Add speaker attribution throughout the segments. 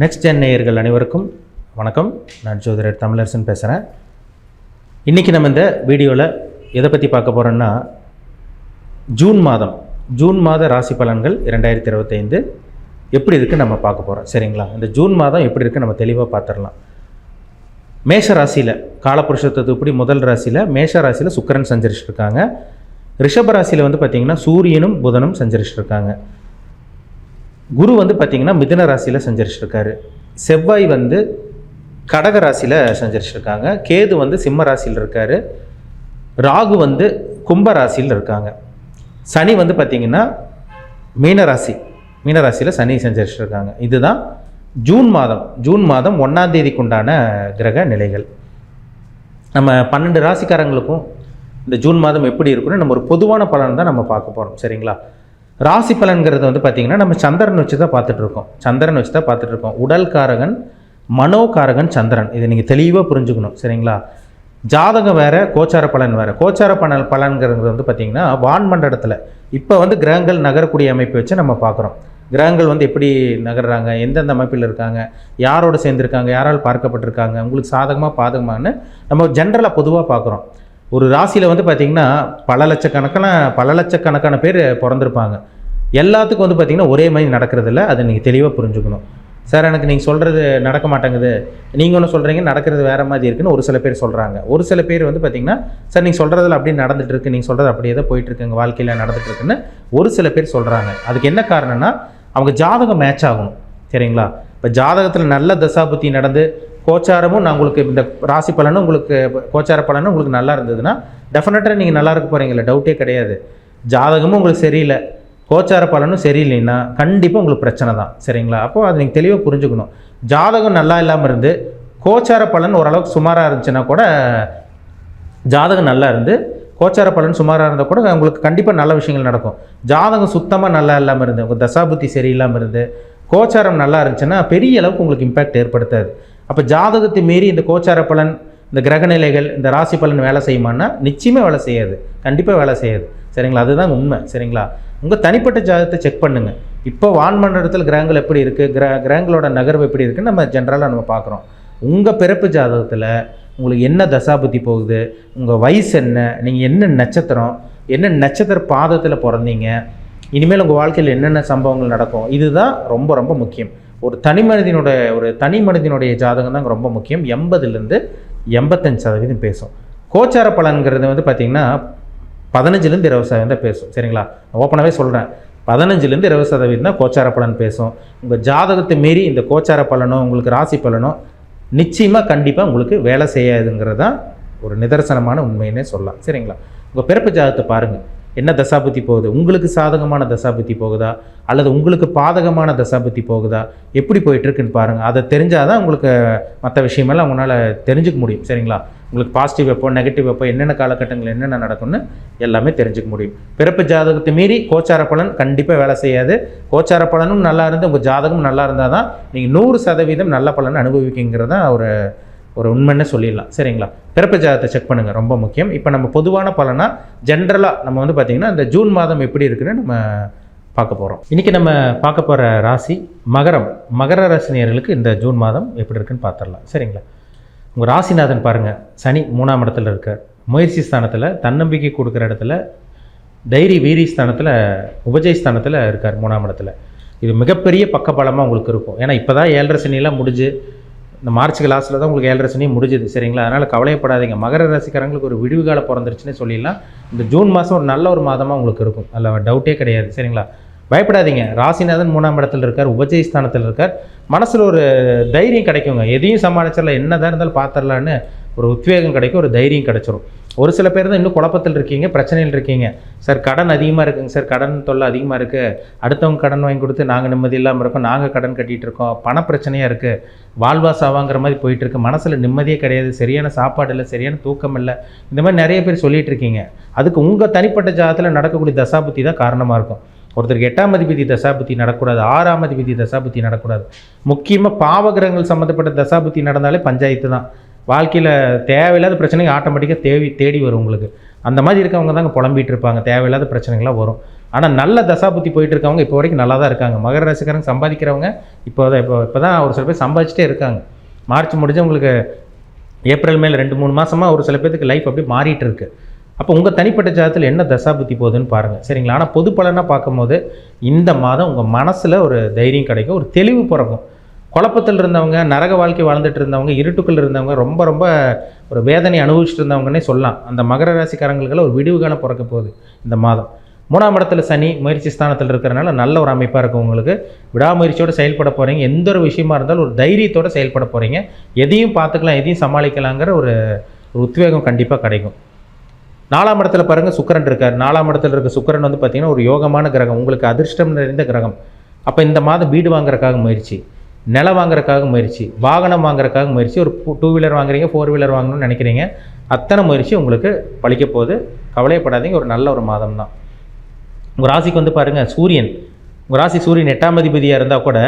Speaker 1: next gen நேயர்கள் அனைவருக்கும் வணக்கம் நான் ஜோதிடர் தமிழரசன் பேசுகிறேன் இன்றைக்கி நம்ம இந்த வீடியோவில் எதை பற்றி பார்க்க போகிறோன்னா ஜூன் மாதம் ஜூன் மாத ராசி பலன்கள் இரண்டாயிரத்தி இருபத்தைந்து எப்படி இருக்குன்னு நம்ம பார்க்க போகிறோம் சரிங்களா இந்த ஜூன் மாதம் எப்படி இருக்குன்னு நம்ம தெளிவாக பார்த்துடலாம் மேஷ ராசியில் இப்படி முதல் ராசியில் மேஷ ராசியில் சுக்கரன் சஞ்சரிச்சிருக்காங்க ரிஷப ராசியில் வந்து பார்த்திங்கன்னா சூரியனும் புதனும் சஞ்சரிச்சிருக்காங்க இருக்காங்க குரு வந்து பார்த்திங்கன்னா மிதன ராசியில் செஞ்சரிச்சிருக்காரு செவ்வாய் வந்து கடக ராசியில் சஞ்சரிச்சிருக்காங்க கேது வந்து சிம்ம ராசியில் இருக்கார் ராகு வந்து கும்ப ராசியில் இருக்காங்க சனி வந்து பார்த்திங்கன்னா மீனராசி மீனராசியில் சனி செஞ்சரிச்சிருக்காங்க இதுதான் ஜூன் மாதம் ஜூன் மாதம் ஒன்றாம் உண்டான கிரக நிலைகள் நம்ம பன்னெண்டு ராசிக்காரங்களுக்கும் இந்த ஜூன் மாதம் எப்படி இருக்குன்னு நம்ம ஒரு பொதுவான பலன் தான் நம்ம பார்க்க போகிறோம் சரிங்களா ராசி பலன்கிறது வந்து பார்த்திங்கன்னா நம்ம சந்திரன் வச்சு தான் பார்த்துட்ருக்கோம் சந்திரன் வச்சு தான் பார்த்துட்ருக்கோம் உடல் காரகன் மனோகாரகன் சந்திரன் இதை நீங்கள் தெளிவாக புரிஞ்சுக்கணும் சரிங்களா ஜாதகம் வேறு கோச்சார பலன் வேறு கோச்சார பலன் பலன்கிறது வந்து பார்த்திங்கன்னா வான்மண்டலத்தில் இப்போ வந்து கிரகங்கள் நகரக்கூடிய அமைப்பு வச்சு நம்ம பார்க்குறோம் கிரகங்கள் வந்து எப்படி நகர்றாங்க எந்தெந்த அமைப்பில் இருக்காங்க யாரோடு சேர்ந்துருக்காங்க யாரால் பார்க்கப்பட்டிருக்காங்க உங்களுக்கு சாதகமாக பாதகமானு நம்ம ஜென்ரலாக பொதுவாக பார்க்குறோம் ஒரு ராசியில் வந்து பார்த்திங்கன்னா பல லட்சக்கணக்கான பல லட்சக்கணக்கான பேர் பிறந்திருப்பாங்க எல்லாத்துக்கும் வந்து பார்த்திங்கன்னா ஒரே மாதிரி நடக்கிறதில்ல அதை நீங்கள் தெளிவாக புரிஞ்சுக்கணும் சார் எனக்கு நீங்கள் சொல்கிறது நடக்க மாட்டேங்குது நீங்கள் ஒன்று சொல்கிறீங்க நடக்கிறது வேறு மாதிரி இருக்குதுன்னு ஒரு சில பேர் சொல்கிறாங்க ஒரு சில பேர் வந்து பார்த்திங்கன்னா சார் நீங்கள் சொல்கிறதில் அப்படியே நடந்துகிட்டு இருக்கு நீங்கள் சொல்கிறது அப்படியே தான் போயிட்டுருக்குங்க வாழ்க்கையில் நடந்துகிட்ருக்குன்னு ஒரு சில பேர் சொல்கிறாங்க அதுக்கு என்ன காரணம்னா அவங்க ஜாதகம் மேட்ச் ஆகணும் சரிங்களா இப்போ ஜாதகத்தில் நல்ல தசாபுத்தி நடந்து கோச்சாரமும் நான் உங்களுக்கு இந்த ராசி பலனும் உங்களுக்கு கோச்சார பலனும் உங்களுக்கு நல்லா இருந்ததுன்னா டெஃபினட்டாக நீங்கள் நல்லா இருக்க போகிறீங்கள டவுட்டே கிடையாது ஜாதகமும் உங்களுக்கு சரியில்லை கோச்சார பலனும் சரியில்லைன்னா கண்டிப்பாக உங்களுக்கு பிரச்சனை தான் சரிங்களா அப்போது அதை நீங்கள் தெளிவாக புரிஞ்சுக்கணும் ஜாதகம் நல்லா இல்லாமல் இருந்து கோச்சார பலன் ஓரளவுக்கு சுமாராக இருந்துச்சுன்னா கூட ஜாதகம் நல்லா இருந்து கோச்சார பலன் சுமாராக இருந்தால் கூட உங்களுக்கு கண்டிப்பாக நல்ல விஷயங்கள் நடக்கும் ஜாதகம் சுத்தமாக நல்லா இல்லாமல் இருந்து உங்கள் தசாபுத்தி சரியில்லாமல் இருந்து கோச்சாரம் நல்லா இருந்துச்சுன்னா பெரிய அளவுக்கு உங்களுக்கு இம்பேக்ட் ஏற்படுத்தாது அப்போ ஜாதகத்தை மீறி இந்த கோச்சார பலன் இந்த கிரகநிலைகள் இந்த ராசி பலன் வேலை செய்யுமான்னா நிச்சயமே வேலை செய்யாது கண்டிப்பாக வேலை செய்யாது சரிங்களா அதுதான் உண்மை சரிங்களா உங்கள் தனிப்பட்ட ஜாதகத்தை செக் பண்ணுங்கள் இப்போ வான்மண்டலத்தில் கிரகங்கள் எப்படி இருக்குது கிர கிரகங்களோட நகர்வு எப்படி இருக்குன்னு நம்ம ஜென்ரலாக நம்ம பார்க்குறோம் உங்கள் பிறப்பு ஜாதகத்தில் உங்களுக்கு என்ன தசாபுத்தி போகுது உங்கள் வயசு என்ன நீங்கள் என்ன நட்சத்திரம் என்ன நட்சத்திர பாதத்தில் பிறந்தீங்க இனிமேல் உங்கள் வாழ்க்கையில் என்னென்ன சம்பவங்கள் நடக்கும் இதுதான் ரொம்ப ரொம்ப முக்கியம் ஒரு தனி மனிதனோட ஒரு தனி மனிதனுடைய ஜாதகம் தான் ரொம்ப முக்கியம் எண்பதுலேருந்து எண்பத்தஞ்சு சதவீதம் பேசும் கோச்சார பலன்கிறது வந்து பார்த்திங்கன்னா பதினஞ்சுலேருந்து இருபது சதவீதம் தான் பேசும் சரிங்களா ஓப்பனாகவே சொல்கிறேன் பதினஞ்சுலேருந்து இருபது சதவீதம் தான் கோச்சார பலன் பேசும் உங்கள் ஜாதகத்தை மீறி இந்த கோச்சார பலனோ உங்களுக்கு ராசி பலனோ நிச்சயமாக கண்டிப்பாக உங்களுக்கு வேலை செய்யாதுங்கிறதான் ஒரு நிதர்சனமான உண்மைன்னே சொல்லலாம் சரிங்களா உங்கள் பிறப்பு ஜாதகத்தை பாருங்கள் என்ன தசாபுத்தி போகுது உங்களுக்கு சாதகமான தசாபுத்தி போகுதா அல்லது உங்களுக்கு பாதகமான தசாபுத்தி போகுதா எப்படி போயிட்டுருக்குன்னு பாருங்கள் அதை தெரிஞ்சால் தான் உங்களுக்கு மற்ற விஷயமெல்லாம் உங்களால் தெரிஞ்சுக்க முடியும் சரிங்களா உங்களுக்கு பாசிட்டிவ் எப்போ நெகட்டிவ் எப்போ என்னென்ன காலகட்டங்கள் என்னென்ன நடக்கும்னு எல்லாமே தெரிஞ்சுக்க முடியும் பிறப்பு ஜாதகத்தை மீறி கோச்சார பலன் கண்டிப்பாக வேலை செய்யாது கோச்சார பலனும் நல்லா இருந்து உங்கள் ஜாதகமும் நல்லா இருந்தால் தான் நீங்கள் நூறு சதவீதம் நல்ல பலன் அனுபவிக்குங்கிறதான் ஒரு ஒரு உண்மைன்னு சொல்லிடலாம் சரிங்களா பிறப்பு ஜாதத்தை செக் பண்ணுங்கள் ரொம்ப முக்கியம் இப்போ நம்ம பொதுவான பலனா ஜென்ரலாக நம்ம வந்து பார்த்திங்கன்னா இந்த ஜூன் மாதம் எப்படி இருக்குன்னு நம்ம பார்க்க போகிறோம் இன்றைக்கி நம்ம பார்க்க போகிற ராசி மகரம் மகர ரசனியர்களுக்கு இந்த ஜூன் மாதம் எப்படி இருக்குன்னு பார்த்துடலாம் சரிங்களா உங்கள் ராசிநாதன் பாருங்கள் சனி மூணாம் இடத்துல இருக்கார் முயற்சி ஸ்தானத்தில் தன்னம்பிக்கை கொடுக்குற இடத்துல தைரிய வீரி ஸ்தானத்தில் உபஜய் ஸ்தானத்தில் இருக்கார் மூணாம் இடத்துல இது மிகப்பெரிய பக்கபலமாக உங்களுக்கு இருக்கும் ஏன்னா இப்போ தான் ஏழரை சனியெலாம் முடிஞ்சு இந்த மார்ச் கிளாஸில் தான் உங்களுக்கு ஏழரை சனி முடிஞ்சது சரிங்களா அதனால் கவலையப்படாதீங்க மகர ராசிக்காரங்களுக்கு ஒரு விடிவு காலம் பிறந்துருச்சுன்னு சொல்லிடலாம் இந்த ஜூன் மாதம் ஒரு நல்ல ஒரு மாதமாக உங்களுக்கு இருக்கும் அதில் டவுட்டே கிடையாது சரிங்களா பயப்படாதீங்க ராசிநாதன் மூணாம் இடத்துல இருக்கார் உபஜயஸ்தானத்தில் இருக்கார் மனசில் ஒரு தைரியம் கிடைக்குங்க எதையும் சமாளிச்சிடலாம் என்ன தான் இருந்தாலும் பார்த்துடலான்னு ஒரு உத்வேகம் கிடைக்கும் ஒரு தைரியம் கிடைச்சிரும் ஒரு சில பேர் தான் இன்னும் குழப்பத்தில் இருக்கீங்க பிரச்சனையில் இருக்கீங்க சார் கடன் அதிகமாக இருக்குங்க சார் கடன் தொல்லை அதிகமாக இருக்குது அடுத்தவங்க கடன் வாங்கி கொடுத்து நாங்கள் நிம்மதி இல்லாமல் இருக்கோம் நாங்கள் கடன் கட்டிகிட்டு இருக்கோம் பண பிரச்சனையாக இருக்குது வாழ்வா சாவாங்கிற மாதிரி போயிட்டுருக்கு மனசில் நிம்மதியே கிடையாது சரியான சாப்பாடு இல்லை சரியான தூக்கம் இல்லை இந்த மாதிரி நிறைய பேர் சொல்லிகிட்டு இருக்கீங்க அதுக்கு உங்கள் தனிப்பட்ட ஜாதத்தில் நடக்கக்கூடிய தசாபுத்தி தான் காரணமாக இருக்கும் ஒருத்தருக்கு எட்டாம் அதிபதி தசாபுத்தி நடக்கூடாது ஆறாம் அதிபதி தசாபுத்தி நடக்கூடாது முக்கியமாக பாவகிரகங்கள் சம்மந்தப்பட்ட தசாபுத்தி நடந்தாலே பஞ்சாயத்து தான் வாழ்க்கையில் தேவையில்லாத பிரச்சனைகள் ஆட்டோமேட்டிக்காக தேவி தேடி வரும் உங்களுக்கு அந்த மாதிரி இருக்கவங்க தாங்க புலம்பிகிட்டு இருப்பாங்க தேவையில்லாத பிரச்சனைகள்லாம் வரும் ஆனால் நல்ல புத்தி போயிட்டு இருக்கவங்க இப்போ வரைக்கும் நல்லா தான் இருக்காங்க மகர ராசிக்காரங்க சம்பாதிக்கிறவங்க இப்போ தான் இப்போ இப்போ தான் ஒரு சில பேர் சம்பாதிச்சிட்டே இருக்காங்க மார்ச் முடிஞ்சு உங்களுக்கு ஏப்ரல் மேல ரெண்டு மூணு மாதமாக ஒரு சில பேர்த்துக்கு லைஃப் அப்படியே மாறிட்டு இருக்கு அப்போ உங்கள் தனிப்பட்ட ஜாதத்தில் என்ன தசாபுத்தி போகுதுன்னு பாருங்கள் சரிங்களா ஆனால் பொது பலனாக பார்க்கும்போது இந்த மாதம் உங்கள் மனசில் ஒரு தைரியம் கிடைக்கும் ஒரு தெளிவு பிறக்கும் குழப்பத்தில் இருந்தவங்க நரக வாழ்க்கை வாழ்ந்துட்டு இருந்தவங்க இருட்டுக்கள் இருந்தவங்க ரொம்ப ரொம்ப ஒரு வேதனை அனுபவிச்சுட்டு இருந்தவங்கன்னே சொல்லலாம் அந்த மகர ராசிக்காரங்களுக்கு ஒரு விடிவு காலம் பிறக்க போகுது இந்த மாதம் மூணாம் இடத்துல சனி முயற்சி ஸ்தானத்தில் இருக்கிறனால நல்ல ஒரு அமைப்பாக இருக்கும் உங்களுக்கு விடாமுயற்சியோடு செயல்பட போகிறீங்க எந்த ஒரு விஷயமா இருந்தாலும் ஒரு தைரியத்தோடு செயல்பட போகிறீங்க எதையும் பார்த்துக்கலாம் எதையும் சமாளிக்கலாங்கிற ஒரு உத்வேகம் கண்டிப்பாக கிடைக்கும் நாலாம் இடத்துல பாருங்கள் சுக்கரன் இருக்கார் நாலாம் இடத்துல இருக்க சுக்கரன் வந்து பார்த்திங்கன்னா ஒரு யோகமான கிரகம் உங்களுக்கு அதிர்ஷ்டம் நிறைந்த கிரகம் அப்போ இந்த மாதம் வீடு வாங்குறதுக்காக முயற்சி நிலம் வாங்குறதுக்காக முயற்சி வாகனம் வாங்குறதுக்காக முயற்சி ஒரு டூ வீலர் வாங்குறீங்க ஃபோர் வீலர் வாங்கணும்னு நினைக்கிறீங்க அத்தனை முயற்சி உங்களுக்கு பழிக்க போகுது கவலைப்படாதீங்க ஒரு நல்ல ஒரு மாதம் தான் உங்கள் ராசிக்கு வந்து பாருங்கள் சூரியன் உங்கள் ராசி சூரியன் எட்டாம் அதிபதியாக இருந்தால் கூட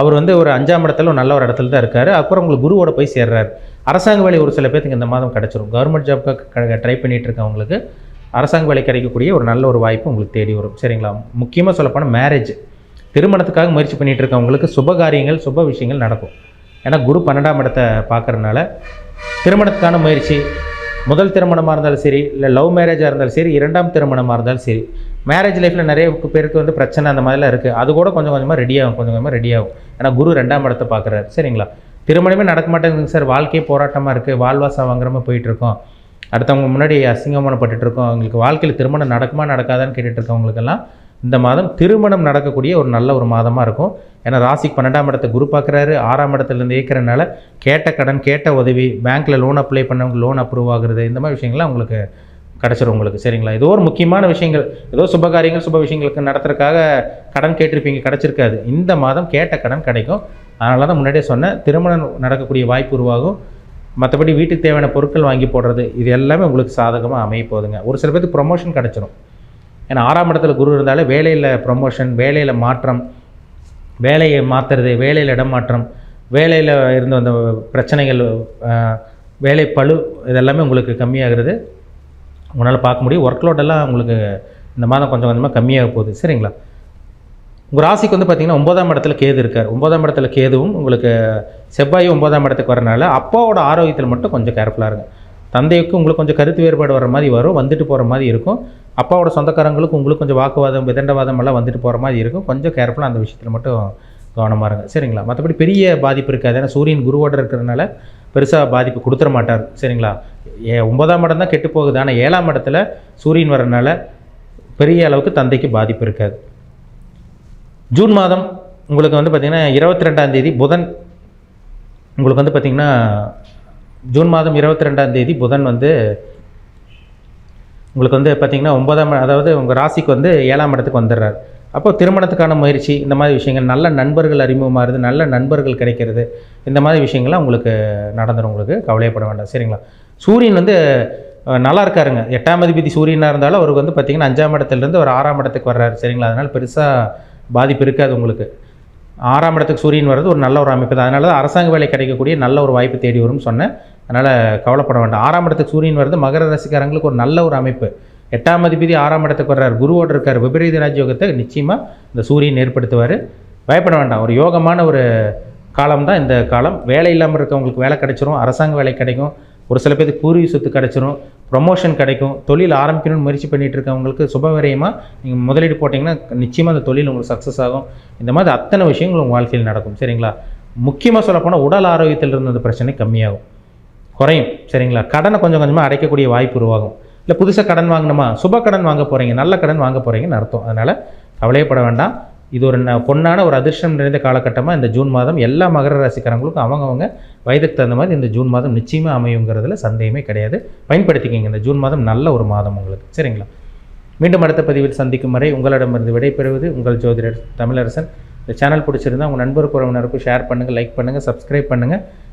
Speaker 1: அவர் வந்து ஒரு அஞ்சாம் இடத்துல ஒரு நல்ல ஒரு இடத்துல தான் இருக்கார் அப்புறம் உங்களுக்கு குருவோட போய் சேர்றார் அரசாங்க வேலை ஒரு சில பேர்த்துக்கு இந்த மாதம் கிடச்சிரும் கவர்மெண்ட் ஜாப்க்கு ட்ரை பண்ணிகிட்டு இருக்கவங்களுக்கு அரசாங்க வேலை கிடைக்கக்கூடிய ஒரு நல்ல ஒரு வாய்ப்பு உங்களுக்கு தேடி வரும் சரிங்களா முக்கியமாக சொல்லப்போனால் மேரேஜ் திருமணத்துக்காக முயற்சி பண்ணிகிட்டு இருக்கவங்களுக்கு சுப காரியங்கள் சுப விஷயங்கள் நடக்கும் ஏன்னா குரு பன்னெண்டாம் இடத்தை பார்க்குறதுனால திருமணத்துக்கான முயற்சி முதல் திருமணமாக இருந்தாலும் சரி இல்லை லவ் மேரேஜாக இருந்தாலும் சரி இரண்டாம் திருமணமாக இருந்தாலும் சரி மேரேஜ் லைஃப்பில் நிறைய பேருக்கு வந்து பிரச்சனை அந்த மாதிரிலாம் இருக்குது அது கூட கொஞ்சம் கொஞ்சமாக ரெடி ஆகும் கொஞ்சம் கொஞ்சமாக ரெடி ஆகும் ஏன்னா குரு ரெண்டாம் இடத்தை பார்க்குறாரு சரிங்களா திருமணமே நடக்க மாட்டேங்குது சார் வாழ்க்கையே போராட்டமாக இருக்குது வாழ்வாசம் வாங்குறமாக போயிட்டுருக்கோம் அடுத்தவங்க முன்னாடி அசிங்கமானப்பட்டுருக்கோம் அவங்களுக்கு வாழ்க்கையில் திருமணம் நடக்குமா நடக்காதான்னு இருக்கவங்களுக்கெல்லாம் இந்த மாதம் திருமணம் நடக்கக்கூடிய ஒரு நல்ல ஒரு மாதமாக இருக்கும் ஏன்னா ராசிக்கு பன்னெண்டாம் இடத்தை குரு பார்க்குறாரு ஆறாம் இடத்துலேருந்து இயக்கிறனால கேட்ட கடன் கேட்ட உதவி பேங்க்கில் லோன் அப்ளை பண்ணவங்க லோன் அப்ரூவ் ஆகுறது இந்த மாதிரி விஷயங்கள்லாம் உங்களுக்கு கிடச்சிரும் உங்களுக்கு சரிங்களா ஏதோ ஒரு முக்கியமான விஷயங்கள் ஏதோ சுப காரியங்கள் சுப விஷயங்களுக்கு நடத்துறதுக்காக கடன் கேட்டிருப்பீங்க கிடச்சிருக்காது இந்த மாதம் கேட்ட கடன் கிடைக்கும் அதனால தான் முன்னாடியே சொன்னேன் திருமணம் நடக்கக்கூடிய வாய்ப்பு உருவாகும் மற்றபடி வீட்டுக்கு தேவையான பொருட்கள் வாங்கி போடுறது இது எல்லாமே உங்களுக்கு சாதகமாக அமைய போதுங்க ஒரு சில பேருக்கு ப்ரொமோஷன் கிடச்சிரும் ஏன்னா ஆறாம் இடத்துல குரு இருந்தாலே வேலையில் ப்ரொமோஷன் வேலையில் மாற்றம் வேலையை மாற்றுறது வேலையில் இடமாற்றம் வேலையில் இருந்த அந்த பிரச்சனைகள் வேலை பழு இதெல்லாமே உங்களுக்கு கம்மியாகிறது உங்களால் பார்க்க முடியும் ஒர்க் லோடெல்லாம் உங்களுக்கு இந்த மாதம் கொஞ்சம் கொஞ்சமாக கம்மியாக போகுது சரிங்களா உங்கள் ராசிக்கு வந்து பார்த்திங்கன்னா ஒம்பதாம் இடத்துல கேது இருக்கார் ஒம்பதாம் இடத்துல கேதுவும் உங்களுக்கு செவ்வாயும் ஒன்பதாம் இடத்துக்கு வரனால அப்பாவோட ஆரோக்கியத்தில் மட்டும் கொஞ்சம் கேர்ஃபுல்லாக இருங்க தந்தைக்கு உங்களுக்கு கொஞ்சம் கருத்து வேறுபாடு வர மாதிரி வரும் வந்துட்டு போகிற மாதிரி இருக்கும் அப்பாவோட சொந்தக்காரங்களுக்கு உங்களுக்கு கொஞ்சம் வாக்குவாதம் விதண்டவாதம் எல்லாம் வந்துட்டு போகிற மாதிரி இருக்கும் கொஞ்சம் கேர்ஃபுல்லாக அந்த விஷயத்தில் மட்டும் கவனமாக இருங்க சரிங்களா மற்றபடி பெரிய பாதிப்பு இருக்காது ஏன்னா சூரியன் குருவோட இருக்கிறதுனால பெருசாக பாதிப்பு கொடுத்துட மாட்டார் சரிங்களா ஏ ஒன்பதாம் இடம் தான் கெட்டு போகுது ஆனால் ஏழாம் இடத்துல சூரியன் வரனால பெரிய அளவுக்கு தந்தைக்கு பாதிப்பு இருக்காது ஜூன் மாதம் உங்களுக்கு வந்து பார்த்திங்கன்னா இருபத்தி ரெண்டாம் தேதி புதன் உங்களுக்கு வந்து பார்த்திங்கன்னா ஜூன் மாதம் இருபத்தி ரெண்டாம் தேதி புதன் வந்து உங்களுக்கு வந்து பார்த்திங்கன்னா ஒன்பதாம் அதாவது உங்கள் ராசிக்கு வந்து ஏழாம் இடத்துக்கு வந்துடுறாரு அப்போ திருமணத்துக்கான முயற்சி இந்த மாதிரி விஷயங்கள் நல்ல நண்பர்கள் அறிமுகமாகிறது நல்ல நண்பர்கள் கிடைக்கிறது இந்த மாதிரி விஷயங்கள்லாம் உங்களுக்கு நடந்துடும் உங்களுக்கு கவலையப்பட வேண்டாம் சரிங்களா சூரியன் வந்து நல்லா இருக்காருங்க எட்டாம் அதிபதி சூரியனாக இருந்தாலும் அவருக்கு வந்து பார்த்திங்கன்னா அஞ்சாம் இடத்துலேருந்து ஒரு ஆறாம் இடத்துக்கு வர்றாரு சரிங்களா அதனால் பெருசாக பாதிப்பு இருக்காது உங்களுக்கு ஆறாம் இடத்துக்கு சூரியன் வர்றது ஒரு நல்ல ஒரு அமைப்பு தான் அதனால தான் அரசாங்க வேலை கிடைக்கக்கூடிய நல்ல ஒரு வாய்ப்பு தேடி வரும்னு சொன்னேன் அதனால் கவலைப்பட வேண்டாம் ஆறாம் இடத்துக்கு சூரியன் வருது மகர ராசிக்காரங்களுக்கு ஒரு நல்ல ஒரு அமைப்பு எட்டாம் அதிபதி ஆறாம் இடத்துக்கு வர்றார் குருவோடு இருக்கார் விபரீத ராஜயோகத்தை நிச்சயமாக இந்த சூரியன் ஏற்படுத்துவார் பயப்பட வேண்டாம் ஒரு யோகமான ஒரு காலம் தான் இந்த காலம் வேலை இல்லாமல் இருக்கவங்களுக்கு வேலை கிடைச்சிரும் அரசாங்க வேலை கிடைக்கும் ஒரு சில பேருக்கு பூர்வீக சொத்து கிடைச்சிரும் ப்ரொமோஷன் கிடைக்கும் தொழில் ஆரம்பிக்கணும்னு முயற்சி பண்ணிகிட்டு இருக்கவங்களுக்கு சுபவிரயமாக நீங்கள் முதலீடு போட்டிங்கன்னா நிச்சயமாக அந்த தொழில் உங்களுக்கு சக்ஸஸ் ஆகும் இந்த மாதிரி அத்தனை விஷயங்கள் உங்கள் வாழ்க்கையில் நடக்கும் சரிங்களா முக்கியமாக சொல்லப்போனால் உடல் ஆரோக்கியத்தில் இருந்த அந்த பிரச்சனை கம்மியாகும் குறையும் சரிங்களா கடனை கொஞ்சம் கொஞ்சமாக அடைக்கக்கூடிய வாய்ப்பு உருவாகும் இல்லை புதுசாக கடன் வாங்கினோமா சுப கடன் வாங்க போகிறீங்க நல்ல கடன் வாங்க போகிறீங்கன்னு அர்த்தம் அதனால் கவலையப்பட வேண்டாம் இது ஒரு பொன்னான ஒரு அதிர்ஷ்டம் நிறைந்த காலகட்டமாக இந்த ஜூன் மாதம் எல்லா மகர ராசிக்காரங்களுக்கும் அவங்கவுங்க வயதுக்கு தகுந்த மாதிரி இந்த ஜூன் மாதம் நிச்சயமாக அமையுங்கிறதுல சந்தேகமே கிடையாது பயன்படுத்திக்கிங்க இந்த ஜூன் மாதம் நல்ல ஒரு மாதம் உங்களுக்கு சரிங்களா மீண்டும் அடுத்த பதிவில் சந்திக்கும் வரை உங்களிடமிருந்து விடைபெறுவது உங்கள் ஜோதிடர் தமிழரசன் இந்த சேனல் பிடிச்சிருந்தால் உங்கள் நண்பருக்கு உறவினருக்கும் ஷேர் பண்ணுங்கள் லைக் பண்ணுங்கள் சப்ஸ்கிரைப் பண்ணுங்கள்